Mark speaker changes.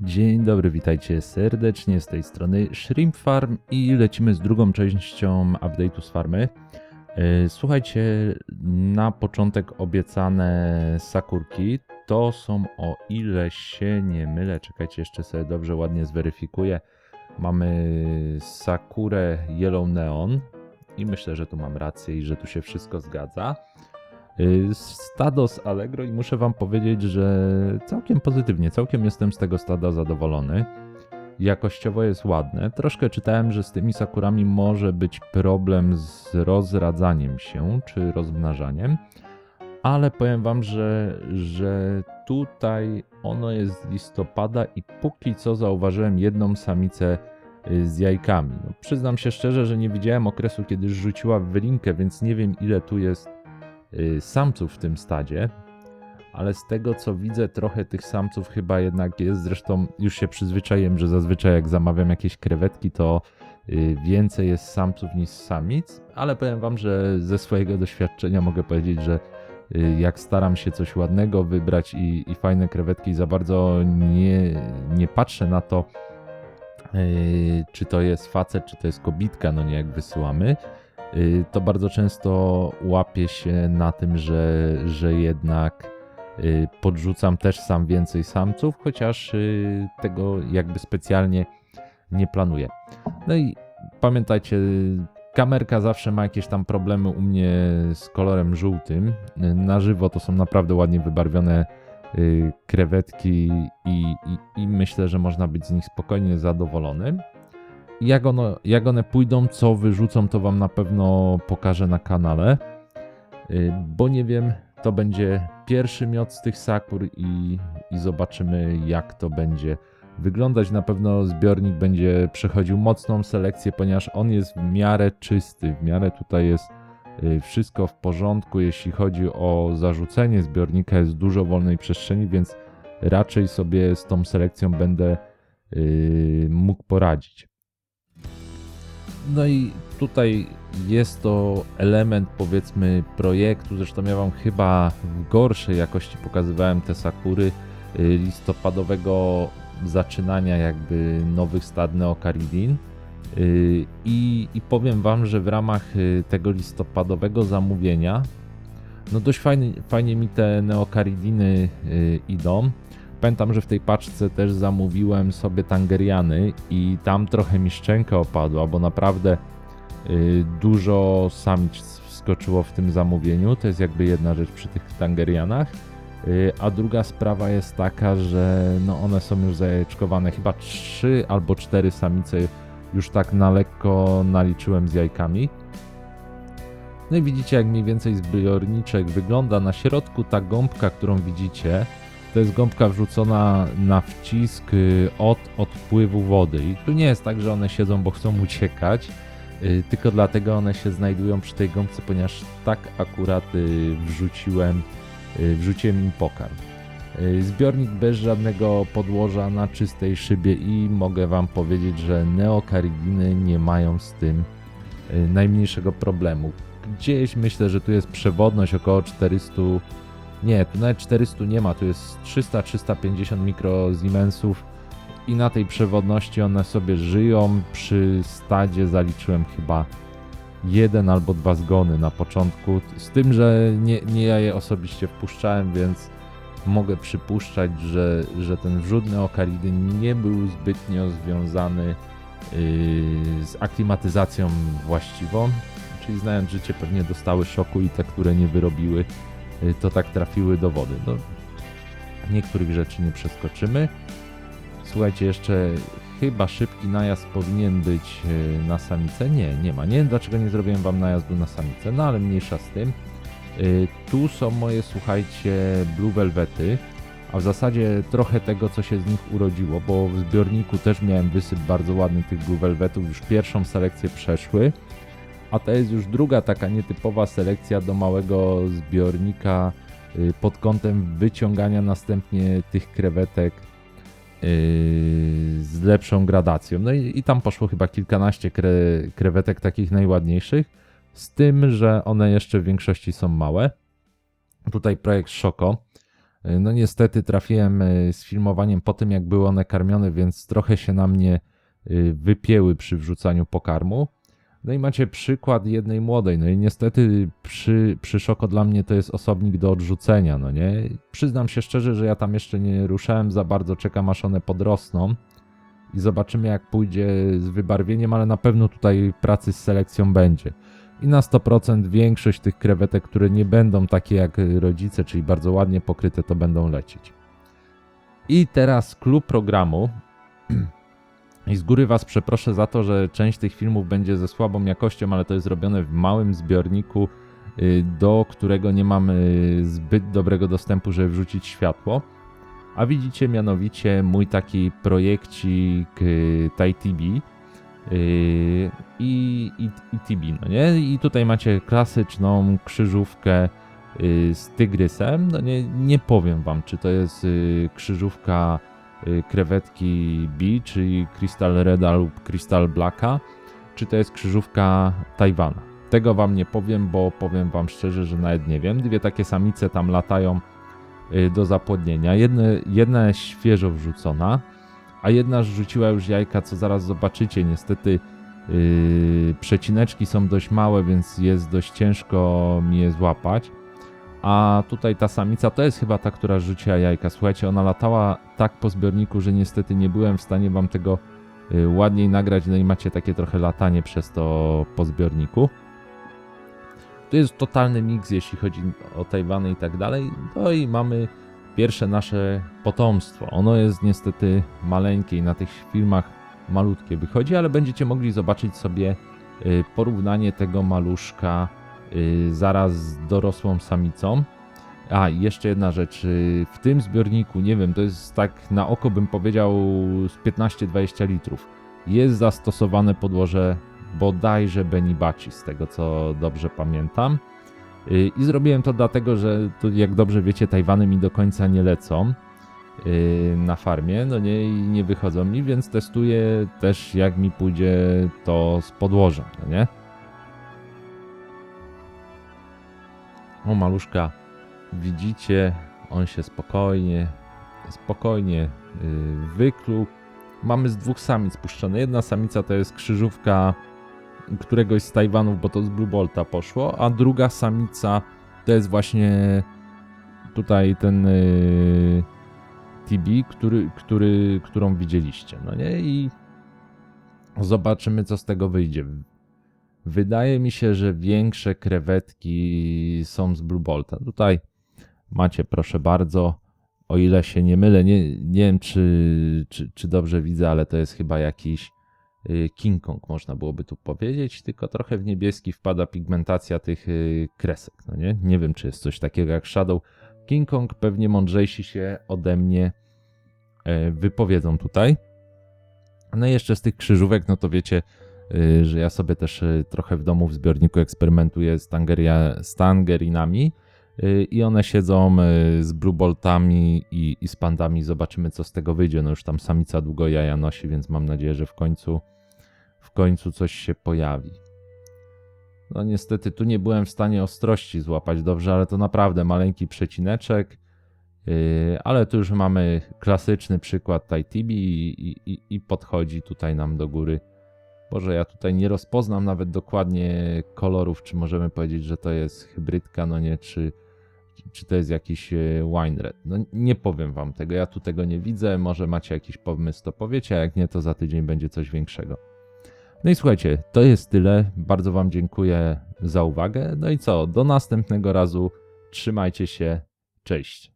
Speaker 1: Dzień dobry, witajcie serdecznie z tej strony Shrimp Farm i lecimy z drugą częścią update'u z farmy. Yy, Słuchajcie, na początek obiecane sakurki to są o ile się nie mylę, czekajcie jeszcze sobie dobrze ładnie zweryfikuję. Mamy sakurę Yellow Neon i myślę, że tu mam rację i że tu się wszystko zgadza. Y, Stado z Allegro i muszę wam powiedzieć, że całkiem pozytywnie, całkiem jestem z tego stada zadowolony. Jakościowo jest ładne. Troszkę czytałem, że z tymi sakurami może być problem z rozradzaniem się czy rozmnażaniem, ale powiem wam, że, że tutaj ono jest z listopada i póki co zauważyłem jedną samicę y, z jajkami. No, przyznam się szczerze, że nie widziałem okresu, kiedy rzuciła wylinkę, więc nie wiem ile tu jest samców w tym stadzie, ale z tego co widzę, trochę tych samców chyba jednak jest. Zresztą już się przyzwyczaiłem, że zazwyczaj jak zamawiam jakieś krewetki, to y, więcej jest samców niż samic, ale powiem Wam, że ze swojego doświadczenia mogę powiedzieć, że y, jak staram się coś ładnego wybrać i, i fajne krewetki, za bardzo nie, nie patrzę na to, y, czy to jest facet, czy to jest kobitka, no nie jak wysyłamy y, to bardzo często łapię się na tym, że, że jednak y, podrzucam też sam więcej samców, chociaż y, tego jakby specjalnie nie planuję. No i pamiętajcie, kamerka zawsze ma jakieś tam problemy u mnie z kolorem żółtym. Y, Na żywo to są naprawdę ładnie wybarwione y, krewetki i, i, i myślę, że można być z nich spokojnie zadowolonym. Jak, ono, jak one pójdą, co wyrzucą, to Wam na pewno pokażę na kanale. Y, Bo nie wiem, to będzie pierwszy miot z tych sakur i, i zobaczymy, jak to będzie wyglądać. Na pewno zbiornik będzie przechodził mocną selekcję, ponieważ on jest w miarę czysty. W miarę tutaj jest y, wszystko w porządku, jeśli chodzi o zarzucenie zbiornika, jest dużo wolnej przestrzeni, więc raczej sobie z tą selekcją będę y, mógł poradzić. No i tutaj jest to element powiedzmy projektu, zresztą ja wam chyba w gorszej jakości pokazywałem te sakury y, listopadowego zaczynania jakby nowych stad Neocaridin Y, i, i powiem wam, że w ramach y, tego listopadowego zamówienia no dość fajnie, fajnie mi te Neocaridiny idą. Pamiętam, że w tej paczce też zamówiłem sobie Tangeriany i tam trochę mi szczęka opadła, bo naprawdę y, dużo samic wskoczyło w tym zamówieniu. To jest jakby jedna rzecz przy tych Tangerianach. Y, A druga sprawa jest taka, że no one są już zajeczkowane. Chyba trzy albo cztery samice już tak na lekko naliczyłem z jajkami. No i widzicie, jak mniej więcej zbiorniczek wygląda. Na środku ta gąbka, którą widzicie, to jest gąbka wrzucona na wcisk y, od odpływu wody. I tu nie jest tak, że one siedzą, bo chcą uciekać, y, tylko dlatego one się znajdują przy tej gąbce, ponieważ tak akurat y, wrzuciłem, wrzuciłem im pokarm. Zbiornik bez żadnego podłoża na czystej szybie i mogę Wam powiedzieć, że neokaridiny nie mają z tym najmniejszego problemu. Gdzieś myślę, że tu jest przewodność około 400 nie, tu nawet 400 nie ma, tu jest 300-350 mikrozimensów i na tej przewodności one sobie żyją. Przy stadzie zaliczyłem chyba jeden albo dwa zgony na początku, z tym, że nie, nie ja je osobiście wpuszczałem, więc mogę przypuszczać, że, że ten wrzód neokaridy nie był zbytnio związany yy, z aklimatyzacją właściwą, czyli znając życie pewnie dostały szoku i te, które nie wyrobiły, to tak trafiły do wody. No, niektórych rzeczy nie przeskoczymy. Słuchajcie, jeszcze chyba szybki najazd powinien być yy, na samicę. Nie, nie ma. Nie wiem dlaczego nie zrobiłem wam najazdu na samicę, no ale mniejsza z tym. Yy, Tu są moje, słuchajcie, Blue Velvety, a w zasadzie trochę tego, co się z nich urodziło, bo w zbiorniku też miałem wysyp bardzo ładny tych Blue Velvetów, już pierwszą selekcję przeszły, a to jest już druga taka nietypowa selekcja do małego zbiornika yy, pod kątem wyciągania następnie tych krewetek yy, z lepszą gradacją. No i, i tam poszło chyba kilkanaście kre, krewetek takich najładniejszych, z tym, że one jeszcze w większości są małe. Tutaj projekt Szoko. Y, No niestety trafiłem y, z filmowaniem po tym, jak były one karmione, więc trochę się na mnie y, wypięły przy wrzucaniu pokarmu. No i macie przykład jednej młodej. No i niestety przy, przy szoko dla mnie to jest osobnik do odrzucenia, no nie? Przyznam się szczerze, że ja tam jeszcze nie ruszałem za bardzo, czekam aż one podrosną i zobaczymy jak pójdzie z wybarwieniem, ale na pewno tutaj pracy z selekcją będzie. I na 100% większość tych krewetek, które nie będą takie jak rodzice, czyli bardzo ładnie pokryte, to będą lecieć. I teraz klub programu. I z góry Was przeproszę za to, że część tych filmów będzie ze słabą jakością, ale to jest robione w małym zbiorniku, y, do którego nie mam y, zbyt dobrego dostępu, żeby wrzucić światło. A widzicie mianowicie mój taki projekcik y, TiTB y, i, i, i TB, no nie? I tutaj macie klasyczną krzyżówkę z tygrysem. No nie, nie powiem wam, czy to jest krzyżówka krewetki B, czyli Crystal Reda lub Crystal Blacka, czy to jest krzyżówka Tajwana. Tego wam nie powiem, bo powiem wam szczerze, że nawet nie wiem. Dwie takie samice tam latają y, do zapłodnienia. Jedna, jedna jest świeżo wrzucona, a jedna rzuciła już jajka, co zaraz zobaczycie. Niestety yy, przecineczki są dość małe, więc jest dość ciężko mi je złapać. A tutaj ta samica to jest chyba ta, która rzuciła jajka. Słuchajcie, ona latała tak po zbiorniku, że niestety nie byłem w stanie wam tego y, ładniej nagrać. No i macie takie trochę latanie przez to po zbiorniku. To jest totalny miks, jeśli chodzi o Tajwany i tak dalej. No i mamy pierwsze nasze potomstwo. Ono jest niestety maleńkie i na tych filmach malutkie wychodzi, ale będziecie mogli zobaczyć sobie y, porównanie tego maluszka zaraz z dorosłą samicą. A, jeszcze jedna rzecz. y, W tym zbiorniku, nie wiem, to jest tak na oko bym powiedział z 15-20 litrów. Jest zastosowane podłoże bodajże Benibaci, z tego co dobrze pamiętam. Y, I zrobiłem to dlatego, że to, jak dobrze wiecie, Tajwany mi do końca nie lecą y, na farmie, no nie, i nie wychodzą mi, więc testuję też jak mi pójdzie to z podłożem, no nie? O maluszka, widzicie, on się spokojnie, spokojnie y, wykluł. Mamy z dwóch samic puszczone. Jedna samica to jest krzyżówka któregoś z Tajwanów, bo to z Blue Bolta poszło, a druga samica to jest właśnie tutaj ten y, TB, który, który, którą widzieliście, no nie? I zobaczymy, co z tego wyjdzie. Wydaje mi się, że większe krewetki są z Blue Bolta. Tutaj macie, proszę bardzo, o ile się nie mylę, nie, nie wiem, czy, czy, czy dobrze widzę, ale to jest chyba jakiś y, King Kong, można byłoby tu powiedzieć, tylko trochę w niebieski wpada pigmentacja tych y, kresek, no nie? Nie wiem, czy jest coś takiego jak Shadow. King Kong pewnie mądrzejsi się ode mnie e, wypowiedzą tutaj. No i jeszcze z tych krzyżówek, no to wiecie, że ja sobie też y, trochę w domu w zbiorniku eksperymentuję z, tangeria, z tangerinami y, i one siedzą y, z blueboltami i, i z pandami. Zobaczymy, co z tego wyjdzie. No już tam samica długo jaja nosi, więc mam nadzieję, że w końcu w końcu coś się pojawi. No niestety tu nie byłem w stanie ostrości złapać dobrze, ale to naprawdę maleńki przecineczek. Ale tu już mamy klasyczny przykład TiTB i, i, i- i podchodzi tutaj nam do góry. Boże, ja tutaj nie rozpoznam nawet dokładnie kolorów, czy możemy powiedzieć, że to jest hybrydka, no nie, czy, czy to jest jakiś e, wine red. No nie powiem wam tego, ja tu tego nie widzę, może macie jakiś pomysł, to powiecie, a jak nie, to za tydzień będzie coś większego. No i słuchajcie, to jest tyle. Bardzo wam dziękuję za uwagę. No i co, do następnego razu. Trzymajcie się. Cześć.